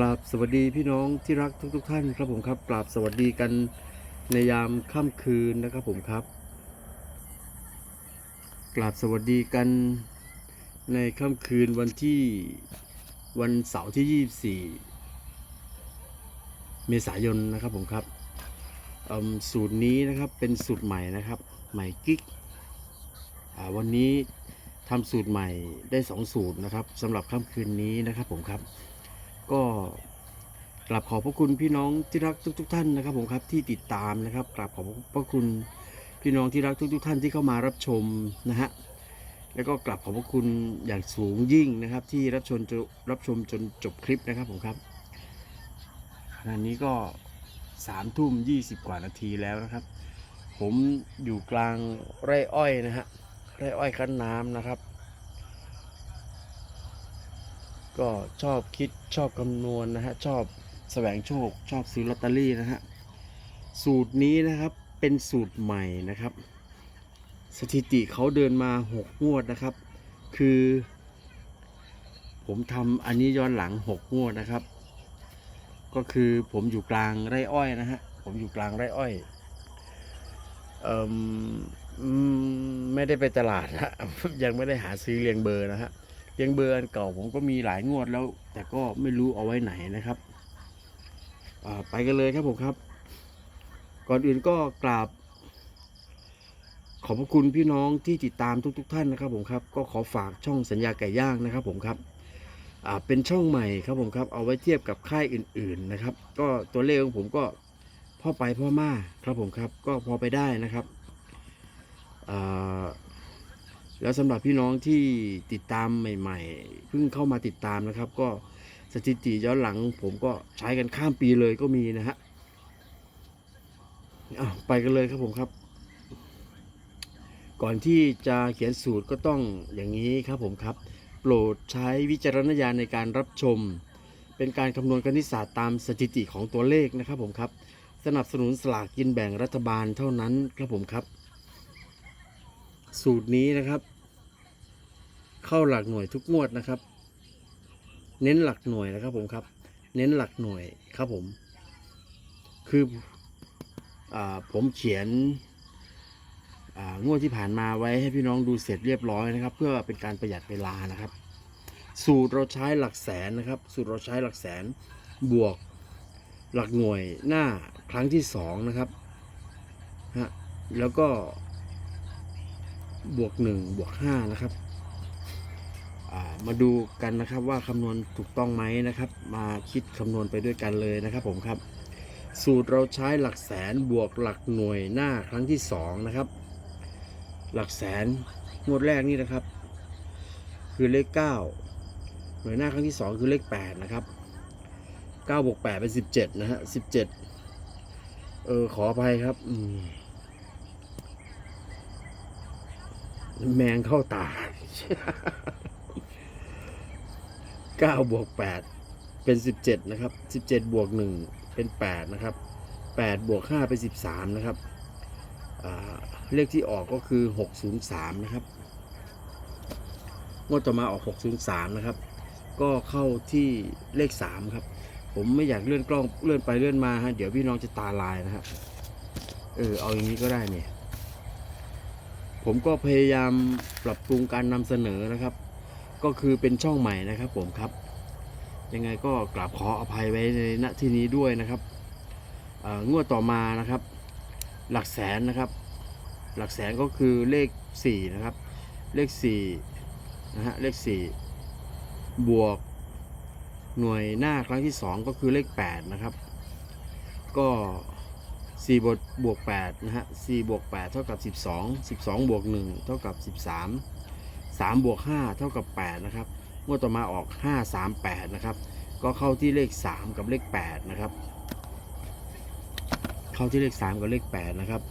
กราบสวัสดีพี่น้องที่รักทุกๆทท่านครับผมครับกราบสวัสดีกันในยามค่ำคืนนะครับผมครับกราบสวัสดีกันในค่ำคืนวันที่วันเสาร์ที่ 24 เมษายนนะครับผมครับสูตรนี้นะครับเป็นสูตรใหม่นะครับใหม่กิ๊กวันนี้ทำสูตรใหม่ได้สองสูตรนะครับสำหรับค่ำคืนนี้นะครับผมครับ ก็กราบขอบพระคุณพี่น้องที่รักทุกๆท่านนะครับผมครับที่ติดตามนะครับกราบขอบพระคุณพี่น้องที่รักทุกๆท่านที่เข้ามารับชมนะฮะแล้วก็กราบขอบพระคุณอย่างสูงยิ่งนะครับ ที่รับชมจนรับชมจนจบคลิปนะครับผมครับขณะนี้ก็สามทุ่มยี่สิบกว่านาทีแล้วนะครับ ผมอยู่กลางไร่อ้อยนะฮะไร่อ้อยคั้นน้ำนะครับ ก็ชอบคิดชอบคำนวณนะฮะชอบแสวงโชค ชอบซื้อลอตเตอรี่นะฮะสูตรนี้นะครับเป็นสูตรใหม่นะครับ สถิติเขาเดินมาหกงวดนะครับ คือ ผมทำอันนี้ย้อนหลังหกงวดนะครับ ก็คือผมอยู่กลางไร่อ้อยนะฮะผมอยู่กลางไร่อ้อยเอ่มอืมไม่ได้ไปตลาดนะยังไม่ได้หาซื้อเรียงเบอร์นะฮะ ยังเบอร์อันเก่าผมก็มีหลายงวดแล้ว แต่ก็ไม่รู้เอาไว้ไหนนะครับไปกันเลยครับผมครับ ก่อนอื่นก็กราบ ขอบพระคุณพี่น้องที่ติดตามทุกๆท่านนะครับผมครับ ก็ขอฝากช่องสัญญาไก่ย่างนะครับผมครับเป็นช่องใหม่ครับผมครับ เอาไว้เทียบกับค่ายอื่น ๆนะครับ ก็ตัวเลขของผมก็พ่อไปพ่อมาครับผมครับ ก็พอไปได้นะครับ แล้วสำหรับพี่น้องที่ติดตามใหม่ ๆ เพิ่งเข้ามาติดตามนะครับ ก็สถิติย้อนหลัง ผมก็ใช้กันข้ามปีเลยก็มีนะฮะอาไปกันเลยครับผมครับ ก่อนที่จะเขียนสูตรก็ต้องอย่างนี้ครับผมครับ โปรดใช้วิจารณญาณในการรับชม เป็นการคำนวณคณิตศาสตร์ตามสถิติของตัวเลขนะครับผมครับ สนับสนุนสลากกินแบ่งรัฐบาลเท่านั้นครับผมครับ สูตรนี้นะครับ เข้าหลักหน่วยทุกงวดนะครับ เน้นหลักหน่วยนะครับผมครับ เน้นหลักหน่วยครับผม คืออผมเขียนงวดที่ผ่านมาไว้ให้พี่น้องดูเสร็จเรียบร้อยนะครับ เพื่อเป็นการประหยัดเวลานะครับ สูตรเราใช้หลักแสนนะครับ สูตรเราใช้หลักแสนบวกหลักหน่วยหน้าครั้งที่สองนะครับฮะแล้วก็ บวก1บวก5นะครับมาดูกันนะครับว่าคำนวณถูกต้องไหมนะครับ มาคิดคำนวณไปด้วยกันเลยนะครับผมครับ สูตรเราใช้หลักแสนบวกหลักหน่วยหน้าครั้งที่2นะครับ หลักแสนงวดแรกนี่นะครับ คือเลข 9 หน่วยหน้าครั้งที่ 2 คือเลข8นะครับ9บวก8เป็น 17 นะฮะ17 เออขออภัยครับอืม แมงเข้าตาเก้าบวกแปดเป็นสิบเจ็ดนะครับสิบเจ็ดบวกหนึ่งเป็นแปดนะครับแปดบวกห้าเป็นสิบสามนะครับเลขที่ออกก็คือหกศูนย์สามนะครับงวดต่อมาออกหกศูนย์สามนะครับ ก็เข้าที่เลขสามครับ ผมไม่อยากเลื่อนกล้องเลื่อนไปเลื่อนมาฮะเดี๋ยวพี่น้องจะตาลายนะครับเออเอาอย่างนี้ก็ได้เนี่ย ผมก็พยายามปรับปรุงการนำเสนอนะครับ ก็คือเป็นช่องใหม่นะครับ ผมครับ ยังไงก็กราบขออภัยไว้ในณที่นี้ด้วยนะครับงวดต่อมานะครับ หลักแสนนะครับ หลักแสนก็คือเลข4นะครับ เลข4นะฮะเลข 4 บวกหน่วยหน้าครั้งที่ 2 ก็คือเลข8นะครับ ก็ 4บวกบวก8นะฮะ4บวก8เท่ากับ 12 12 บวก 1 เท่ากับ 13 3 บวก 5 เท่ากับ 8 นะครับงวดต่อมาออก 5 3 8 นะครับ ก็เข้าที่เลข 3 กับเลข 8 นะครับ เข้าที่เลข 3 กับเลข 8 นะครับ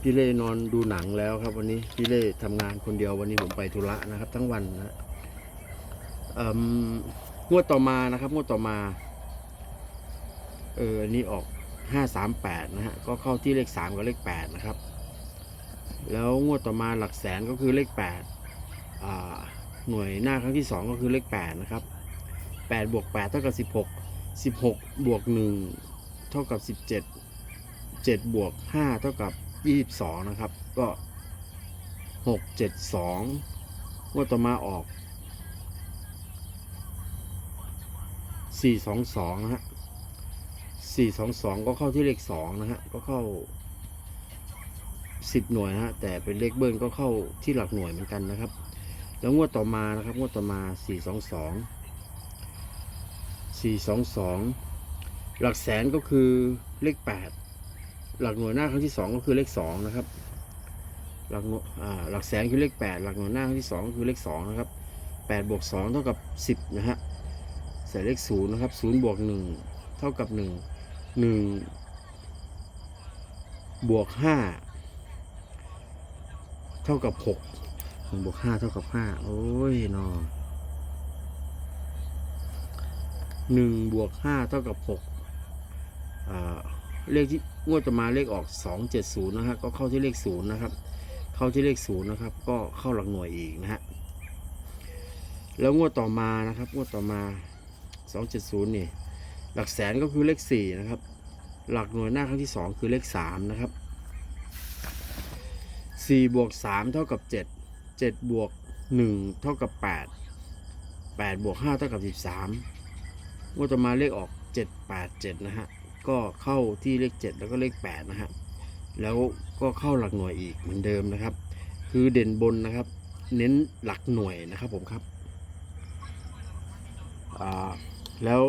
พี่เล่นอนดูหนังแล้วครับวันนี้พี่เล่ทำงานคนเดียววันนี้ผมไปธุระนะครับ ทั้งวันนะ งวดต่อมานะครับ งวดต่อมา เอออันนี้ออกห้าสามแปดนะฮะ ก็เข้าที่เลขสามกับเลขแปดนะครับ แล้วงวดต่อมาหลักแสนก็คือเลขแปดอ่าหน่วยหน้าครั้งที่สองก็คือเลขแปดนะครับแปดบวกแปดเท่ากับสิบหกสิบหกบวกหนึ่งเท่ากับสิบเจ็ดเจ็ดบวกห้าเท่ากับยี่สิบสองนะครับ ก็หกเจ็ดสองงวดต่อมาออก สี่สองสองนะฮะสี่สองสองก็เข้าที่เลขสองนะฮะ ก็เข้าสิบหน่วยนะฮะ แต่เป็นเลขเบิ้ลก็เข้าที่หลักหน่วยเหมือนกันนะครับ แล้วงวดต่อมานะครับ งวดต่อมาสี่สองสองสี่สองสองหลักแสนก็คือเลขแปดหลักหน่วยหน้าครั้งที่สองก็คือเลขสองนะครับ หลักหน่วยอ่าหลักแสนคือเลขแปดหลักหน่วยหน้าครั้งที่สองก็คือเลขสองนะครับแปดบวกสองเท่ากับสิบนะฮะ ใส่เลขศูนย์นะครับศูนย์บวกหนึ่งเท่ากับหนึ่งหนึ่งบวกห้าเท่ากับหกหนึ่งบวกห้าเท่ากับห้าโอ้ยนอหนึ่งบวกห้าเท่ากับหกเลขที่งวดจะมาเลขออกสองเจ็ดศูนย์นะฮะก็เข้าที่เลขศูนย์นะครับ เข้าที่เลขศูนย์นะครับ ก็เข้าหลักหน่วยอีกนะฮะแล้วงวดต่อมานะครับงวดต่อมา สองเจ็ดศูนย์นี่ หลักแสนก็คือเลขสี่นะครับ หลักหน่วยหน้าครั้งที่สองคือเลขสามนะครับสี่บวกสามเท่ากับเจ็ดเจ็ดบวกหนึ่งเท่ากับแปดแปดบวกห้าเท่ากับสิบสามงวดต่อมาเลขออกเจ็ดแปดเจ็ดนะฮะ ก็เข้าที่เลขเจ็ดแล้วก็เลขแปดนะฮะ แล้วก็เข้าหลักหน่วยอีกเหมือนเดิมนะครับ คือเด่นบนนะครับ เน้นหลักหน่วยนะครับผมครับอ่า แล้ว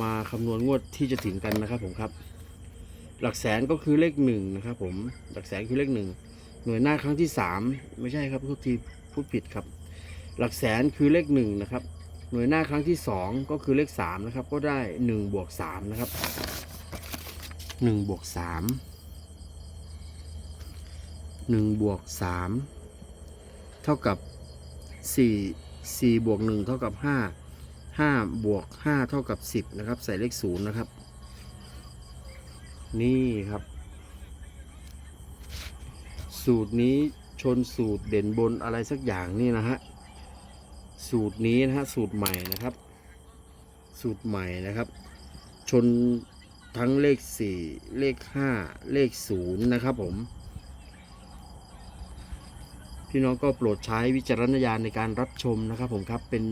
มาคำนวณงวดที่จะถึงกันนะครับผมครับ หลักแสนก็คือเลขหนึ่งนะครับผมหลักแสนคือเลขหนึ่งหน่วยหน้าครั้งที่สามไม่ใช่ครับทุกทีพูดผิดครับ หลักแสนคือเลขหนึ่งนะครับหน่วยหน้าครั้งที่สองก็คือเลขสามนะครับ ก็ได้หนึ่งบวกสามนะครับหนึ่งบวกสามหนึ่งบวกสามเท่ากับสี่สี่บวกหนึ่งเท่ากับห้า ห้าบวกห้าเท่ากับสิบนะครับ ใส่เลขศูนย์นะครับ นี่ครับ สูตรนี้ชนสูตรเด่นบนอะไรสักอย่างนี่นะฮะ สูตรนี้นะฮะ สูตรใหม่นะครับ สูตรใหม่นะครับ ชนทั้งเลข 4 เลข 5 เลข 0 นะครับผม พี่น้องก็โปรดใช้วิจารณญาณในการรับชมนะครับผมครับเป็น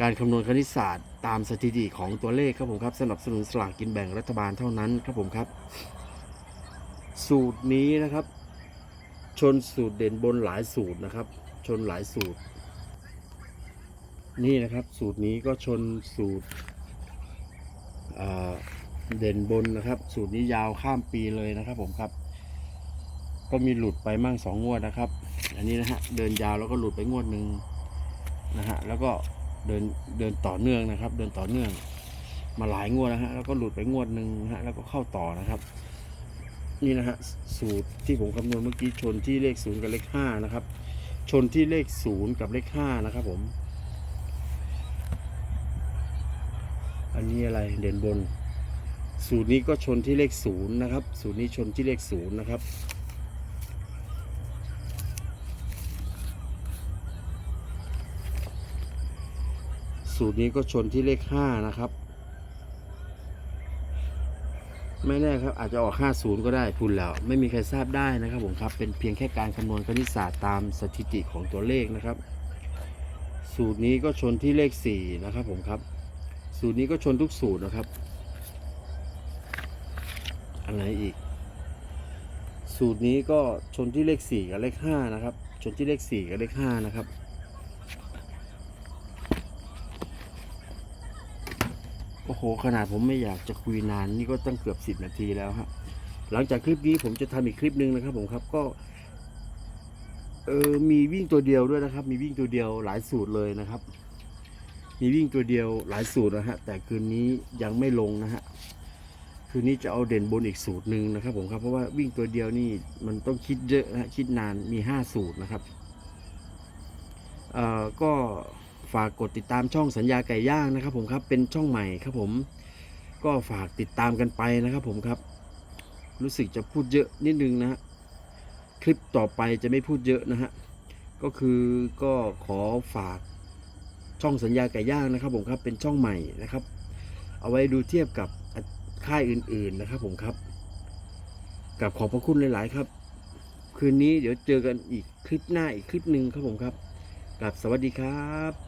การคำนวณคณิตศาสตร์ตามสถิติของตัวเลขครับผมครับสนับสนุนสลากกินแบ่งรัฐบาลเท่านั้นครับผมครับ สูตรนี้นะครับ ชนสูตรเด่นบนหลายสูตรนะครับ ชนหลายสูตร นี่นะครับสูตรนี้ก็ชนสูตรเด่นบนนะครับ สูตรนี้ยาวข้ามปีเลยนะครับผมครับ ก็มีหลุดไปมั่งสองงวดนะครับ อันนี้นะฮะเดินยาวแล้วก็หลุดไปงวดหนึ่งนะฮะแล้วก็ เดินเดินต่อเนื่องนะครับ เดินต่อเนื่อง มาหลายงวดนะฮะแล้วก็หลุดไปงวดหนึ่งฮะแล้วก็เข้าต่อนะครับ นี่นะฮะสูตรที่ผมคำนวณเมื่อกี้ชนที่เลขศูนย์กับเลขห้านะครับ ชนที่เลขศูนย์กับเลขห้านะครับ ผม อันนี้อะไรเด่นบน สูตรนี้ก็ชนที่เลขศูนย์นะครับ สูตรนี้ชนที่เลขศูนย์นะครับ สูตรนี้ก็ชนที่เลขห้านะครับ ไม่แน่ครับอาจจะออก 50 ก็ได้ทุนแล้ว ไม่มีใครทราบได้นะครับผมครับ เป็นเพียงแค่การคำนวณคณิตศาสตร์ตามสถิติของตัวเลขนะครับ สูตรนี้ก็ชนที่เลข 4 นะครับผมครับ สูตรนี้ก็ชนทุกสูตรนะครับ อะไรอีก สูตรนี้ก็ชนที่เลข 4 กับเลข5นะครับ ชนที่เลข 4 กับเลข5นะครับ โอ้โห ขนาดผมไม่อยากจะคุยนานนี่ก็ตั้งเกือบ10นาทีแล้วฮะหลังจากคลิปนี้ผมจะทำอีกคลิปหนึ่งนะครับ ผมครับก็เออมีวิ่งตัวเดียวด้วยนะครับ มีวิ่งตัวเดียวหลายสูตรเลยนะครับ มีวิ่งตัวเดียวหลายสูตรนะฮะแต่คืนนี้ยังไม่ลงนะฮะคืนนี้จะเอาเด่นบนอีกสูตรหนึ่งนะครับ ผมครับเพราะว่าวิ่งตัวเดียวนี่มันต้องคิดเยอะนะฮะคิดนานมี5สูตรนะครับเอ่อก็ ฝากกดติดตามช่องสัญญาไก่ย่างนะครับ ผมครับเป็นช่องใหม่ครับผม ก็ฝากติดตามกันไปนะครับ ผมครับ รู้สึกจะพูดเยอะนิดนึงนะฮะคลิปต่อไปจะไม่พูดเยอะนะฮะก็คือก็ขอฝากช่องสัญญาไก่ย่างนะครับ ผมครับเป็นช่องใหม่นะครับ เอาไว้ดูเทียบกับค่ายอื่น ๆนะครับ ผมครับกับขอบพระคุณหลาย ๆ ครับ คืนนี้เดี๋ยวเจอกันอีกคลิปหน้าอีกคลิปหนึ่งครับผมครับกับสวัสดีครับ